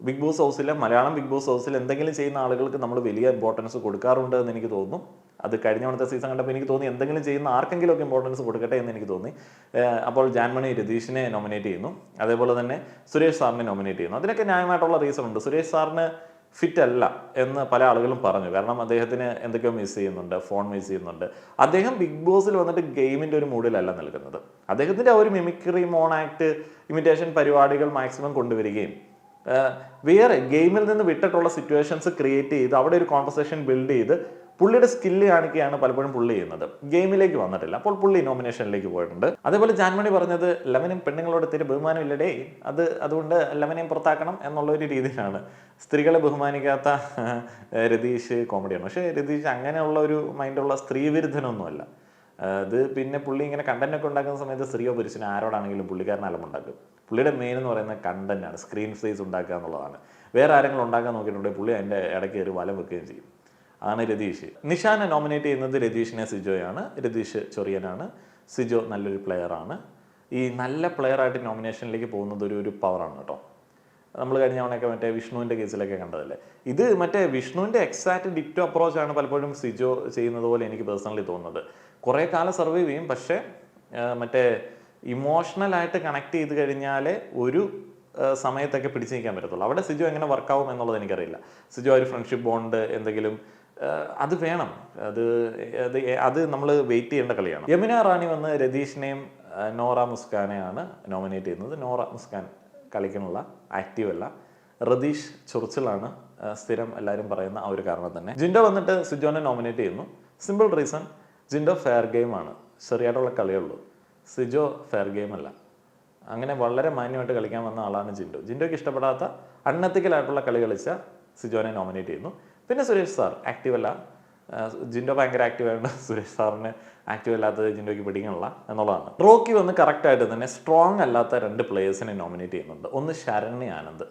ബിഗ് ബോസ് ഹൗസിലെ മലയാളം ബിഗ് ബോസ് ഹൗസിൽ എന്തെങ്കിലും ചെയ്യുന്ന ആളുകൾക്ക് നമ്മൾ വലിയ ഇമ്പോർട്ടൻസ് കൊടുക്കാറുണ്ട് എന്ന് എനിക്ക് തോന്നുന്നു അത് കഴിഞ്ഞ തവണത്തെ സീസൺ കണ്ടപ്പോൾ എനിക്ക് തോന്നി എന്തെങ്കിലും ചെയ്യുന്ന ആർക്കെങ്കിലും ഒക്കെ ഇമ്പോർട്ടൻസ് കൊടുക്കട്ടെ എന്ന് എനിക്ക് തോന്നി. അപ്പോൾ ജാൻമണി രതീഷിനെ നോമിനേറ്റ് ചെയ്യുന്നു. അതേപോലെ തന്നെ സുരേഷ് സാറിനെ നോമിനേറ്റ് ചെയ്യുന്നു. അതിനൊക്കെ ന്യായമായിട്ടുള്ള റീസൺ ഉണ്ട്. സുരേഷ് സാറിന് ഫിറ്റ് അല്ല എന്ന് പല ആളുകളും പറഞ്ഞു. കാരണം അദ്ദേഹത്തിന് എന്തൊക്കെയോ മിസ് ചെയ്യുന്നുണ്ട് ഫോൺ മിസ് ചെയ്യുന്നുണ്ട്. അദ്ദേഹം ബിഗ് ബോസിൽ വന്നിട്ട് ഗെയിമിന്റെ ഒരു മൂഡിലല്ല നൽകുന്നത് അദ്ദേഹത്തിന്റെ ആ ഒരു മിമിക്രി മോൺ ആക്ട് ഇമിറ്റേഷൻ പരിപാടികൾ മാക്സിമം കൊണ്ടുവരികയും വേറെ ഗെയിമിൽ നിന്ന് വിട്ടിട്ടുള്ള സിറ്റുവേഷൻസ് ക്രിയേറ്റ് ചെയ്ത് അവിടെ ഒരു കോൺവെർസേഷൻ ബിൽഡ് ചെയ്ത് പുള്ളിയുടെ സ്കില്ല് കാണിക്കുകയാണ് പലപ്പോഴും പുള്ളി ചെയ്യുന്നത്. ഗെയിമിലേക്ക് വന്നിട്ടില്ല. അപ്പോൾ പുള്ളി നോമിനേഷനിലേക്ക് പോയിട്ടുണ്ട്. അതേപോലെ ജാൻമണി പറഞ്ഞത് ലെവനും പെണ്ണുങ്ങളോട് തീരെ ബഹുമാനം ഇല്ലടേ അത് അതുകൊണ്ട് ലെവനെയും പുറത്താക്കണം എന്നുള്ള ഒരു രീതിയിലാണ്. സ്ത്രീകളെ ബഹുമാനിക്കാത്ത രതീഷ് കോമഡിയാണ്. പക്ഷേ രതീഷ് അങ്ങനെയുള്ള ഒരു മൈൻഡുള്ള സ്ത്രീ വിരുദ്ധനൊന്നുമല്ല. അത് പിന്നെ പുള്ളി ഇങ്ങനെ കണ്ടന്റ് ഒക്കെ ഉണ്ടാക്കുന്ന സമയത്ത് സ്ത്രീയോ പുരുഷനോ ആരോടാണെങ്കിലും പുള്ളിക്കാരൻ അലമുണ്ടാക്കും പുള്ളിയുടെ മെയിൻ എന്ന് പറയുന്നത് കണ്ടന്റ് ആണ് സ്ക്രീൻ സ്പേസ് ഉണ്ടാക്കുക എന്നുള്ളതാണ്. വേറെ ആരെങ്കിലും ഉണ്ടാക്കാൻ നോക്കിയിട്ടുണ്ടെങ്കിൽ പുള്ളി അതിന്റെ ഇടയ്ക്ക് ഒരു വലം വെക്കുകയും ചെയ്യും. അതാണ് രതീഷ്. നിഷാനെ നോമിനേറ്റ് ചെയ്യുന്നത് രതീഷിനെ സിജോയാണ്. രതീഷ് ചൊറിയനാണ്. സിജോ നല്ലൊരു പ്ലെയറാണ് ഈ നല്ല പ്ലെയറായിട്ട് നോമിനേഷനിലേക്ക് പോകുന്നത് ഒരു ഒരു പവറാണ് കേട്ടോ. നമ്മൾ കഴിഞ്ഞ തവണയൊക്കെ മറ്റേ വിഷ്ണുവിന്റെ കേസിലൊക്കെ കണ്ടതല്ലേ? ഇത് മറ്റേ വിഷ്ണുവിന്റെ എക്സാക്ട് ഡിറ്റ് അപ്രോച്ചാണ് പലപ്പോഴും സിജോ ചെയ്യുന്നത് പോലെ എനിക്ക് പേഴ്സണലി തോന്നുന്നത്. കുറേ കാലം സർവൈവ് ചെയ്യും പക്ഷേ മറ്റേ ഇമോഷണലായിട്ട് കണക്ട് ചെയ്ത് കഴിഞ്ഞാൽ ഒരു സമയത്തൊക്കെ പിടിച്ചു നിൽക്കാൻ പറ്റത്തുള്ളൂ. അവിടെ സിജോ എങ്ങനെ വർക്കാവും എന്നുള്ളത് എനിക്കറിയില്ല. സിജോ ഒരു ഫ്രണ്ട്ഷിപ്പ് ബോണ്ട് എന്തെങ്കിലും അത് വേണം. അത് അത് നമ്മൾ വെയിറ്റ് ചെയ്യേണ്ട കളിയാണ്. യമുന റാണി വന്ന് രതീഷിനെയും നോറ മുസ്കാനെയാണ് നോമിനേറ്റ് ചെയ്യുന്നത്. നോറ മുസ്കാൻ കളിക്കാനുള്ള ആക്റ്റീവ് അല്ല. റതീഷ് ചൊറിച്ചിലാണ് സ്ഥിരം എല്ലാവരും പറയുന്ന ആ ഒരു കാരണം തന്നെ. ജിൻഡോ വന്നിട്ട് സിജോനെ നോമിനേറ്റ് ചെയ്യുന്നു. സിമ്പിൾ റീസൺ ജിൻഡോ ഫെയർ ഗെയിമാണ് ചെറിയായിട്ടുള്ള കളിയുള്ളൂ സിജോ ഫെയർ ഗെയിം അല്ല. അങ്ങനെ വളരെ മാന്യമായിട്ട് കളിക്കാൻ വന്ന ആളാണ് ജിൻഡോ. ജിൻഡോയ്ക്ക് ഇഷ്ടപ്പെടാത്ത അൺഎത്തിക്കലായിട്ടുള്ള കളി കളിച്ച സിജോനെ നോമിനേറ്റ് ചെയ്യുന്നു. പിന്നെ സുരേഷ് സാർ ആക്റ്റീവ് അല്ല. ജിൻഡോ ഭയങ്കര ആക്റ്റീവ് സുരേഷ് സാറിന് ആക്റ്റീവ് അല്ലാത്തത് ജിൻഡോയ്ക്ക് പിടിക്കണില്ല എന്നുള്ളതാണ്. റോക്കി വന്ന് കറക്റ്റായിട്ട് തന്നെ സ്ട്രോങ് അല്ലാത്ത രണ്ട് പ്ലേയേഴ്സിനെ നോമിനേറ്റ് ചെയ്യുന്നുണ്ട്. ഒന്ന് ശരണ്യ ആനന്ദ്.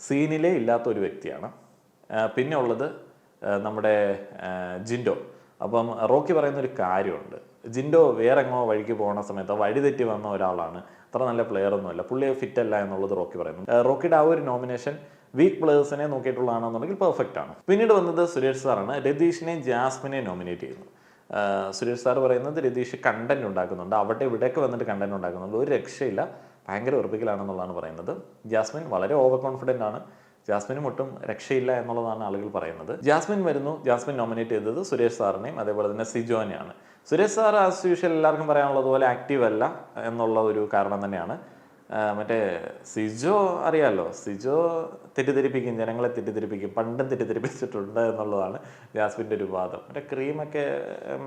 സീനിലേ ഇല്ലാത്ത ഒരു വ്യക്തിയാണ്. പിന്നെ ഉള്ളത് നമ്മുടെ ജിൻഡോ. അപ്പം റോക്കി പറയുന്ന ഒരു കാര്യമുണ്ട്. ജിൻഡോ വേറെ എങ്ങോ വഴിക്ക് പോകുന്ന സമയത്ത് വഴി തെറ്റി വന്ന ഒരാളാണ്. അത്ര നല്ല പ്ലെയർ ഒന്നുമല്ല. പുള്ളിയെ ഫിറ്റ് അല്ല എന്നുള്ളത് റോക്കി പറയുന്നു. റോക്കിയുടെ ആ ഒരു നോമിനേഷൻ വീക്ക് പ്ലേയേഴ്സിനെ നോക്കിയിട്ടുള്ളതാണെന്നുണ്ടെങ്കിൽ പെർഫെക്റ്റ് ആണ്. പിന്നീട് വന്നത് സുരേഷ് സാറാണ് രതീഷിനെ ജാസ്മിനെ നോമിനേറ്റ് ചെയ്യുന്നു. സുരേഷ് സാർ പറയുന്നത് രതീഷ് കണ്ടന്റ് ഉണ്ടാക്കുന്നുണ്ട്. അവിടെ ഇവിടെയൊക്കെ വന്നിട്ട് കണ്ടന്റ് ഉണ്ടാക്കുന്നുണ്ട്. ഒരു രക്ഷയില്ല. ഭയങ്കര ഉറപ്പിക്കലാണെന്നുള്ളതാണ് പറയുന്നത്. ജാസ്മിൻ വളരെ ഓവർ കോൺഫിഡന്റ് ആണ്. ജാസ്മിനും ഒട്ടും രക്ഷയില്ല എന്നുള്ളതാണ് ആളുകൾ പറയുന്നത്. ജാസ്മിൻ വരുന്നു. ജാസ്മിൻ നോമിനേറ്റ് ചെയ്തത് സുരേഷ് സാറിനെയും അതേപോലെ തന്നെ സിജോനെയാണ്. സുരേഷ് സാർ ആസ് യൂഷ്വൽ എല്ലാവർക്കും പറയാനുള്ളത് പോലെ ആക്റ്റീവ് അല്ല എന്നുള്ള ഒരു കാരണം തന്നെയാണ്. മറ്റേ സിജോ അറിയാലോ? സിജോ തെറ്റിദ്ധരിപ്പിക്കും ജനങ്ങളെ തെറ്റിദ്ധരിപ്പിക്കും പണ്ടും തെറ്റിദ്ധരിപ്പിച്ചിട്ടുണ്ട് എന്നുള്ളതാണ് ജാസ്മിന്റെ ഒരു വാദം. മറ്റേ ക്രീമൊക്കെ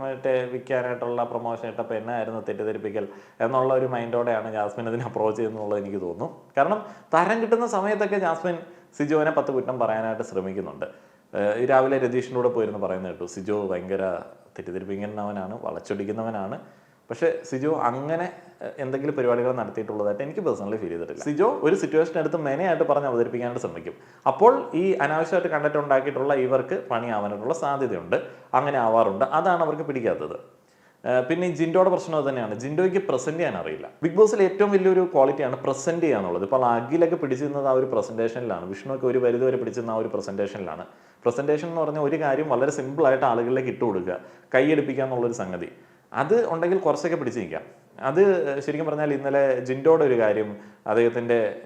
മറ്റേ വിൽക്കാനായിട്ടുള്ള പ്രൊമോഷൻ ഇട്ടപ്പോൾ എന്നായിരുന്നു തെറ്റിദ്ധരിപ്പിക്കൽ എന്നുള്ള ഒരു മൈൻഡോടെയാണ് ജാസ്മിൻ അതിനെ അപ്രോച്ച് ചെയ്യുന്നുള്ളത് എനിക്ക് തോന്നുന്നു. കാരണം തരം കിട്ടുന്ന സമയത്തൊക്കെ ജാസ്മിൻ സിജോനെ പത്ത് കുറ്റം പറയാനായിട്ട് ശ്രമിക്കുന്നുണ്ട്. രാവിലെ രതീഷിന്റെ കൂടെ പോയിരുന്നു പറയുന്നത് കേട്ടു സിജോ ഭയങ്കര തെറ്റിദ്ധരിപ്പിക്കുന്നവനാണ് വളച്ചൊടിക്കുന്നവനാണ് പക്ഷേ സിജോ അങ്ങനെ എന്തെങ്കിലും പരിപാടികൾ നടത്തിയിട്ടുള്ളതായിട്ട് എനിക്ക് പേഴ്സണലി ഫീൽ ചെയ്തിട്ടില്ല. സിജോ? ഒരു സിറ്റുവേഷൻ എടുത്ത് മെനയായിട്ട് പറഞ്ഞ് അവതരിപ്പിക്കാനായിട്ട് ശ്രമിക്കും. അപ്പോൾ ഈ അനാവശ്യമായിട്ട് കണ്ടക്ട് ഉണ്ടാക്കിയിട്ടുള്ള ഇവർക്ക് പണിയാവാനായിട്ടുള്ള സാധ്യതയുണ്ട്. അങ്ങനെ ആവാറുണ്ട്. അതാണ് അവർക്ക് പിടിക്കാത്തത്. പിന്നെ ഈ ജിൻഡോയുടെ പ്രശ്നം അത് തന്നെയാണ് ജിൻഡോയ്ക്ക് പ്രസന്റ് ചെയ്യാൻ അറിയില്ല. ബിഗ് ബോസിൽ ഏറ്റവും വലിയൊരു ക്വാളിറ്റിയാണ് പ്രസന്റ് ചെയ്യാന്നുള്ളത് ഇപ്പോൾ അഖിലൊക്കെ പിടിച്ചിരുന്നത് ആ ഒരു പ്രസന്റേഷനിലാണ് വിഷ്ണുവൊക്കെ ഒരു പരിധി വരെ പിടിച്ചിരുന്ന ആ ഒരു പ്രസന്റേഷനിലാണ് പ്രസന്റേഷൻ എന്ന് പറഞ്ഞാൽ ഒരു കാര്യം വളരെ സിമ്പിളായിട്ട് ആളുകളിലേക്ക് ഇട്ടുകൊടുക്കുക. കൈയടിപ്പിക്കുക എന്നുള്ളൊരു സംഗതി. അത് ഉണ്ടെങ്കിൽ കുറച്ചൊക്കെ പിടിച്ചു നിൽക്കാം. അത് ശരിക്കും പറഞ്ഞാൽ ഇന്നലെ ജിൻഡോയുടെ ഒരു കാര്യം അദ്ദേഹത്തിന്റെ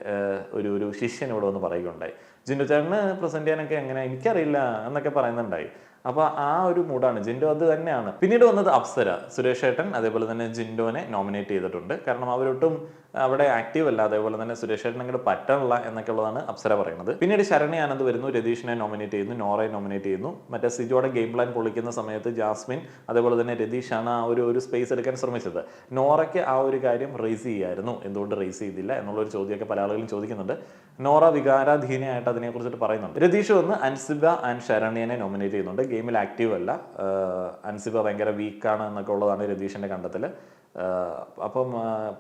ഒരു ഒരു ശിഷ്യൻ ഇവിടെ വന്ന് പറയുകയുണ്ടായി. ജിൻഡോ ചേട്ടന് പ്രസന്റ് ചെയ്യാനൊക്കെ എങ്ങനെ? എനിക്കറിയില്ല എന്നൊക്കെ പറയുന്നുണ്ടായി. അപ്പോൾ ആ ഒരു മൂഡാണ്. ജിൻഡോ അത് തന്നെയാണ്. പിന്നീട് വന്നത് അപ്സര. സുരേഷ് ഏട്ടൻ അതേപോലെ തന്നെ ജിൻഡോനെ നോമിനേറ്റ് ചെയ്തിട്ടുണ്ട്. കാരണം അവരൊട്ടും അവിടെ ആക്റ്റീവ് അല്ല. അതേപോലെ തന്നെ സുരേഷ് ഏട്ടൻ അങ്ങോട്ട് പറ്റണില്ല എന്നൊക്കെ ഉള്ളതാണ് അപ്സര പറയുന്നത്. പിന്നീട് ശരണി ആനന്ദ് വരുന്നു രതീഷിനെ നോമിനേറ്റ് ചെയ്യുന്നു നോറയെ നോമിനേറ്റ് ചെയ്യുന്നു. മറ്റേ സിജോയുടെ ഗെയിം പ്ലാൻ പൊളിക്കുന്ന സമയത്ത് ജാസ്മിൻ അതേപോലെ തന്നെ രതീഷാണ് ആ ഒരു ഒരു സ്പേസ് എടുക്കാൻ ശ്രമിച്ചത്. നോറയ്ക്ക് ആ ഒരു കാര്യം റേസ് ചെയ്യായിരുന്നു. എന്തുകൊണ്ട് റേസ് ചെയ്തില്ല എന്നുള്ള ഒരു ചോദ്യമൊക്കെ പല ആളുകളും ചോദിക്കുന്നുണ്ട്. നോറ വികാരാധീനയായിട്ട് അതിനെക്കുറിച്ചിട്ട് പറയുന്നുണ്ട്. രതീഷ് വന്ന് അൻസിബ ആൻഡ് ശരണ്യനെ നോമിനേറ്റ് ചെയ്യുന്നുണ്ട്. ഗെയിമിൽ ആക്റ്റീവ് അല്ല. അൻസിബ ഭയങ്കര വീക്കാണ് എന്നൊക്കെ ഉള്ളതാണ് രതീഷിന്റെ കണ്ടെത്തൽ അപ്പം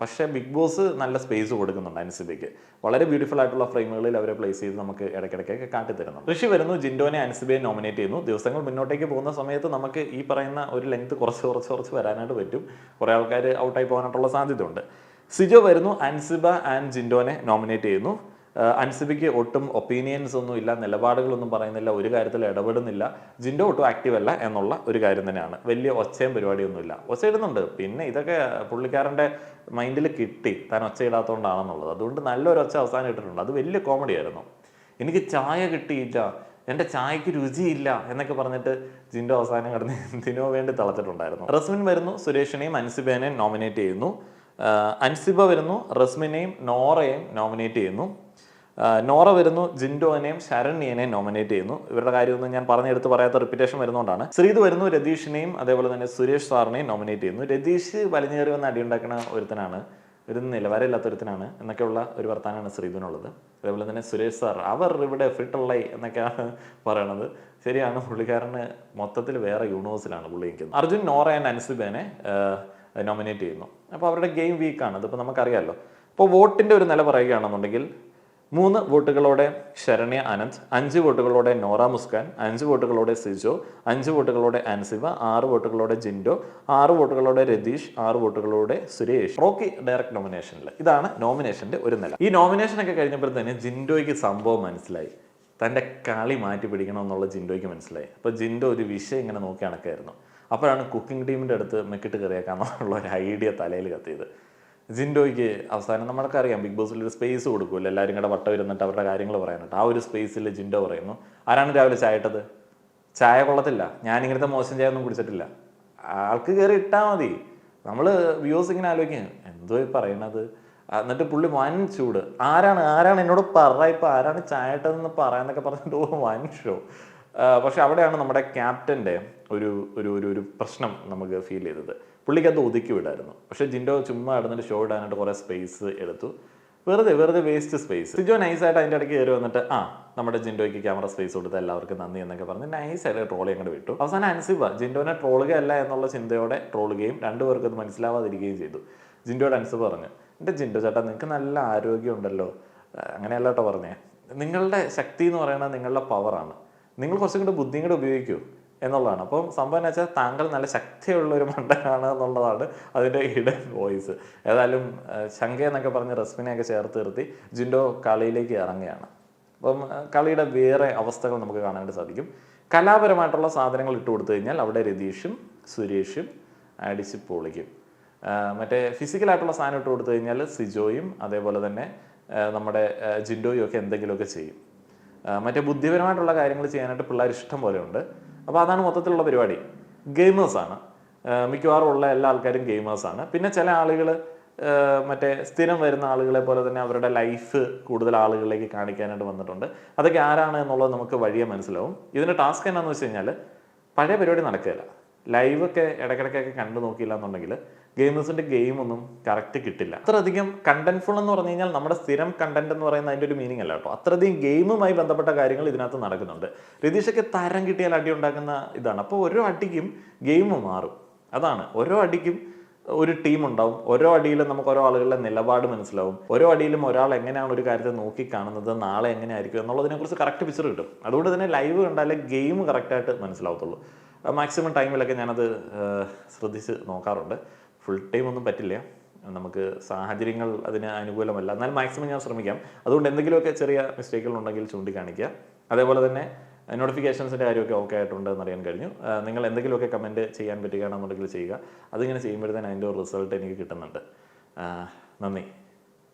പക്ഷേ ബിഗ് ബോസ് നല്ല സ്പേസ് കൊടുക്കുന്നുണ്ട് അൻസിബയ്ക്ക് വളരെ ബ്യൂട്ടിഫുൾ ആയിട്ടുള്ള ഫ്രെയിമുകളിൽ അവരെ പ്ലേസ് ചെയ്ത് നമുക്ക് ഇടയ്ക്കിടയ്ക്കൊക്കെ കാട്ടിത്തരുന്നു ഋഷി വരുന്നു ജിൻഡോനെ അൻസിബയെ നോമിനേറ്റ് ചെയ്യുന്നു. ദിവസങ്ങൾ മുന്നോട്ടേക്ക് പോകുന്ന സമയത്ത് നമുക്ക് ഈ പറയുന്ന ഒരു ലെങ്ത് കുറച്ച് കുറച്ച് കുറച്ച് വരാനായിട്ട് പറ്റും. കുറേ ആൾക്കാർ ഔട്ടായി പോകാനായിട്ടുള്ള സാധ്യതയുണ്ട്. സിജോ വരുന്നു അൻസിബ ആൻഡ് ജിൻഡോനെ നോമിനേറ്റ് ചെയ്യുന്നു. ആഹ് അൻസിബയ്ക്ക് ഒട്ടും ഒപ്പീനിയൻസ് ഒന്നും ഇല്ല നിലപാടുകളൊന്നും പറയുന്നില്ല ഒരു കാര്യത്തിൽ ഇടപെടുന്നില്ല ജിൻഡോ ഒട്ടും ആക്റ്റീവ് അല്ല എന്നുള്ള ഒരു കാര്യം തന്നെയാണ്. വലിയ ഒച്ചയും പരിപാടിയൊന്നുമില്ല ഒച്ച ഇടുന്നുണ്ട്. പിന്നെ ഇതൊക്കെ പുള്ളിക്കാരന്റെ മൈൻഡിൽ കിട്ടി. താൻ ഒച്ച ഇടാത്തതുകൊണ്ടാണെന്നുള്ളത് അതുകൊണ്ട് നല്ലൊരു ഒച്ച അവസാനം ഇട്ടിട്ടുണ്ട്. അത് വലിയ കോമഡി ആയിരുന്നു. എനിക്ക് ചായ കിട്ടിയില്ല. എന്റെ ചായക്ക് രുചിയില്ല എന്നൊക്കെ പറഞ്ഞിട്ട് ജിൻഡോ അവസാനം കിടന്ന് എന്തിനോ വേണ്ടി തളച്ചിട്ടുണ്ടായിരുന്നു റസ്മിൻ വരുന്നു സുരേഷിനെയും അൻസിബേനെയും നോമിനേറ്റ് ചെയ്യുന്നു. അൻസിബ വരുന്നു റസ്മിനെയും നോറയെയും നോമിനേറ്റ് ചെയ്യുന്നു. നോറ വരുന്നു ജിൻഡോനെയും ശരണ്യനെയും നോമിനേറ്റ് ചെയ്യുന്നു. ഇവരുടെ കാര്യമൊന്നും ഞാൻ പറഞ്ഞെടുത്ത് പറയാത്ത റിപ്പിറ്റേഷൻ വരുന്നതുകൊണ്ടാണ് ശ്രീത് വരുന്നു രതീഷിനെയും അതേപോലെ തന്നെ സുരേഷ് സാറിനെയും നോമിനേറ്റ് ചെയ്യുന്നു. രതീഷ് വലിഞ്ഞേറി വന്ന് അടിയുണ്ടാക്കുന്ന ഒരുത്തനാണ് ഒരു നിലവാരമില്ലാത്ത ഒരുത്തനാണ് എന്നൊക്കെയുള്ള ഒരു വർത്താനാണ് ശ്രീധുനുള്ളത് അതേപോലെ തന്നെ സുരേഷ് സാർ അവർ ഇവിടെ ഫിട്ടുള്ള എന്നൊക്കെയാണ് പറയണത്. ശരിയാണ് പുള്ളിക്കാരന് മൊത്തത്തിൽ വേറെ യൂണിവേഴ്സിലാണ് പുള്ളി നിൽക്കുന്നത്. അർജുൻ നോറ ആൻഡ് അനുസുബേനെ നോമിനേറ്റ് ചെയ്യുന്നു. അപ്പോൾ അവരുടെ ഗെയിം വീക്കാണ് അതിപ്പോൾ നമുക്കറിയാമല്ലോ അപ്പോൾ വോട്ടിന്റെ ഒരു നില പറയുകയാണെന്നുണ്ടെങ്കിൽ മൂന്ന് വോട്ടുകളോടെ ശരണ്യ അനന്ത് അഞ്ച് വോട്ടുകളോടെ നോറ മുസ്കാൻ അഞ്ച് വോട്ടുകളോടെ സിജോ അഞ്ച് വോട്ടുകളോടെ അൻസിബ ആറ് വോട്ടുകളോടെ ജിൻഡോ ആറ് വോട്ടുകളോടെ രതീഷ് ആറ് വോട്ടുകളോടെ സുരേഷ്. റോക്കി ഡയറക്റ്റ് നോമിനേഷനിൽ. ഇതാണ് നോമിനേഷന്റെ ഒരു നില. ഈ നോമിനേഷൻ ഒക്കെ കഴിഞ്ഞപ്പോൾ തന്നെ ജിൻഡോയ്ക്ക് സംഭവം മനസ്സിലായി. തന്റെ കളി മാറ്റി പിടിക്കണം എന്നുള്ള ജിൻഡോയ്ക്ക് മനസ്സിലായി. അപ്പോൾ ജിൻഡോ ഒരു വിഷയം ഇങ്ങനെ നോക്കി നടക്കായിരുന്നു അപ്പോഴാണ് കുക്കിംഗ് ടീമിന്റെ അടുത്ത് മെക്കിട്ട് കറിയാക്കാമെന്നുള്ള ഒരു ഐഡിയ തലയിൽ കത്തിയത്. ജിൻഡോയ്ക്ക് അവസാനം നമ്മൾക്ക് അറിയാം ബിഗ് ബോസിൽ ഒരു സ്പേസ് കൊടുക്കുമല്ലോ എല്ലാവരും കൂടെ വട്ടം ഇരുന്നിട്ട് അവരുടെ കാര്യങ്ങൾ പറയുന്നുണ്ട്. ആ ഒരു സ്പേസിൽ ജിൻഡോ പറയുന്നു. ആരാണ് രാവിലെ ചായ ഇട്ടത് ചായ കൊള്ളത്തില്ല. ഞാനിങ്ങനത്തെ മോശം ചായ ഒന്നും കുടിച്ചിട്ടില്ല. ആൾക്ക് കയറി ഇട്ടാൽ മതി. നമ്മൾ വ്യൂസ് ഇങ്ങനെ ആലോചിക്കും എന്തോ പറയണത്? എന്നിട്ട് പുള്ളി വൻ ചൂട്. ആരാണ് ആരാണ് എന്നോട് പറ ഇപ്പൊ ആരാണ് ചായ ഇട്ടതെന്ന് പറയാന്നൊക്കെ പറഞ്ഞിട്ട് വൻ ഷോ പക്ഷെ അവിടെയാണ് നമ്മുടെ ക്യാപ്റ്റന്റെ ഒരു ഒരു ഒരു ഒരു പ്രശ്നം നമുക്ക് ഫീൽ ചെയ്തത്. പുള്ളിക്ക് ഒതുക്കി വിടായിരുന്നു. പക്ഷേ ജിൻഡോ ചുമ്മാ ഇടുന്നിട്ട് ഷോ ഇടാനായിട്ട് കുറേ സ്പേസ് എടുത്തു. വെറുതെ വെറുതെ വേസ്റ്റ് സ്പേസ് സിജോ നൈസായിട്ട് അതിന്റെ ഇടയ്ക്ക് കയറി വന്നിട്ട് ആ നമ്മുടെ ജിൻഡോയ്ക്ക് ക്യാമറ സ്പേസ് കൊടുത്ത് എല്ലാവർക്കും നന്ദി എന്നൊക്കെ പറഞ്ഞ് നൈസായിട്ട് ട്രോൾ അങ്ങോട്ട് വിട്ടു. അവസാനം അൻസിബ ജിൻഡോനെ ട്രോളുകയല്ല എന്നുള്ള ചിന്തയോടെ ട്രോളുകയും രണ്ടുപേർക്കും അത് മനസ്സിലാവാതിരിക്കുകയും ചെയ്തു. ജിൻഡോയുടെ അൻസിബ പറഞ്ഞു എന്റെ ജിൻഡോ ചേട്ടാ നിങ്ങൾക്ക് നല്ല ആരോഗ്യമുണ്ടല്ലോ. അങ്ങനെയല്ല കേട്ടോ പറഞ്ഞേ. നിങ്ങളുടെ ശക്തി എന്ന് പറയുന്നത് നിങ്ങളുടെ പവറാണ് നിങ്ങൾ കുറച്ചും കൂടെ ബുദ്ധിയും കൂടെ ഉപയോഗിക്കൂ എന്നുള്ളതാണ്. അപ്പം സംഭവം എന്ന് വെച്ചാൽ താങ്കൾ നല്ല ശക്തിയുള്ള ഒരു മണ്ടനാണ് എന്നുള്ളതാണ് അതിന്റെ ഹിഡൻ വോയിസ് ഏതായാലും ശങ്കേ എന്നൊക്കെ പറഞ്ഞ് റസ്മിനെയൊക്കെ ചേർത്ത് നിർത്തി ജിൻഡോ കളിയിലേക്ക് ഇറങ്ങുകയാണ്. അപ്പം കളിയുടെ വേറെ അവസ്ഥകൾ നമുക്ക് കാണാനായിട്ട് സാധിക്കും. കലാപരമായിട്ടുള്ള സാധനങ്ങൾ ഇട്ട് കൊടുത്തു കഴിഞ്ഞാൽ അവിടെ രതീഷും സുരേഷും അടിച്ച് പൊളിക്കും. മറ്റേ ഫിസിക്കലായിട്ടുള്ള സാധനം ഇട്ട് കൊടുത്തു കഴിഞ്ഞാൽ സിജോയും അതേപോലെ തന്നെ നമ്മുടെ ജിൻഡോയും ഒക്കെ എന്തെങ്കിലുമൊക്കെ ചെയ്യും. മറ്റേ ബുദ്ധിപരമായിട്ടുള്ള കാര്യങ്ങൾ ചെയ്യാനായിട്ട് പിള്ളേർ ഇഷ്ടം പോലെ ഉണ്ട്. അപ്പോൾ അതാണ് മൊത്തത്തിലുള്ള പരിപാടി. ഗെയിമേഴ്സാണ് മിക്കവാറും ഉള്ള എല്ലാ ആൾക്കാരും ഗെയിമേഴ്സാണ് പിന്നെ ചില ആളുകൾ മറ്റേ സ്ഥിരം വരുന്ന ആളുകളെ പോലെ തന്നെ അവരുടെ ലൈഫ് കൂടുതൽ ആളുകളിലേക്ക് കാണിക്കാനായിട്ട് വന്നിട്ടുണ്ട്. അതൊക്കെ ആരാണ് എന്നുള്ളത് നമുക്ക് വഴിയെ മനസ്സിലാവും. ഇതിന്റെ ടാസ്ക് എന്നാന്ന് വെച്ച് കഴിഞ്ഞാൽ പഴയ പരിപാടി നടക്കുകയില്ല. ലൈവൊക്കെ ഇടയ്ക്കിടയ്ക്കൊക്കെ കണ്ടു നോക്കിയില്ല എന്നുണ്ടെങ്കിൽ ഗെയിമേഴ്സിന്റെ ഗെയിമൊന്നും കറക്റ്റ് കിട്ടില്ല. അത്രയധികം കണ്ടന്റ് ഫുൾ എന്ന് പറഞ്ഞു കഴിഞ്ഞാൽ നമ്മുടെ സ്ഥിരം കണ്ടന്റ് എന്ന് പറയുന്ന അതിന്റെ ഒരു മീനിങ് അല്ല കേട്ടോ. അത്രയധികം ഗെയിമുമായി ബന്ധപ്പെട്ട കാര്യങ്ങൾ ഇതിനകത്ത് നടക്കുന്നുണ്ട്. രതീഷൊക്കെ തരം കിട്ടിയാൽ അടി ഉണ്ടാക്കുന്ന ഇതാണ്. അപ്പോൾ ഓരോ അടിക്കും ഗെയിം മാറും. അതാണ്. ഓരോ അടിക്കും ഒരു ടീം ഉണ്ടാവും. ഓരോ അടിയിലും നമുക്ക് ഓരോ ആളുകളുടെ നിലപാട് മനസ്സിലാവും. ഓരോ അടിയിലും ഒരാൾ എങ്ങനെയാണ് ഒരു കാര്യത്തെ നോക്കി കാണുന്നത് നാളെ എങ്ങനെയായിരിക്കും എന്നുള്ളതിനെ കുറിച്ച് കറക്റ്റ് പിക്ചർ കിട്ടും. അതുകൊണ്ട് തന്നെ ലൈവ് കണ്ടാലേ ഗെയിം കറക്റ്റായിട്ട് മനസ്സിലാവത്തുള്ളൂ. മാക്സിമം ടൈമിലൊക്കെ ഞാനത് ശ്രദ്ധിച്ച് നോക്കാറുണ്ട്. ഫുൾ ടൈം ഒന്നും പറ്റില്ല. നമുക്ക് സാഹചര്യങ്ങൾ അതിന് അനുകൂലമല്ല. എന്നാൽ മാക്സിമം ഞാൻ ശ്രമിക്കാം. അതുകൊണ്ട് എന്തെങ്കിലുമൊക്കെ ചെറിയ മിസ്റ്റേക്കുകൾ ഉണ്ടെങ്കിൽ ചൂണ്ടിക്കാണിക്കുക. അതേപോലെ തന്നെ നോട്ടിഫിക്കേഷൻസിന്റെ കാര്യമൊക്കെ ഓക്കെ ആയിട്ടുണ്ട് എന്ന് അറിയാൻ കഴിഞ്ഞു. നിങ്ങൾ എന്തെങ്കിലുമൊക്കെ കമന്റ് ചെയ്യാൻ പറ്റുകയാണെന്നുണ്ടെങ്കിൽ ചെയ്യുക. അതിങ്ങനെ ചെയ്യുമ്പോഴത്തേന് അതിന്റെ ഒരു റിസൾട്ട് എനിക്ക് കിട്ടുന്നുണ്ട്. നന്ദി.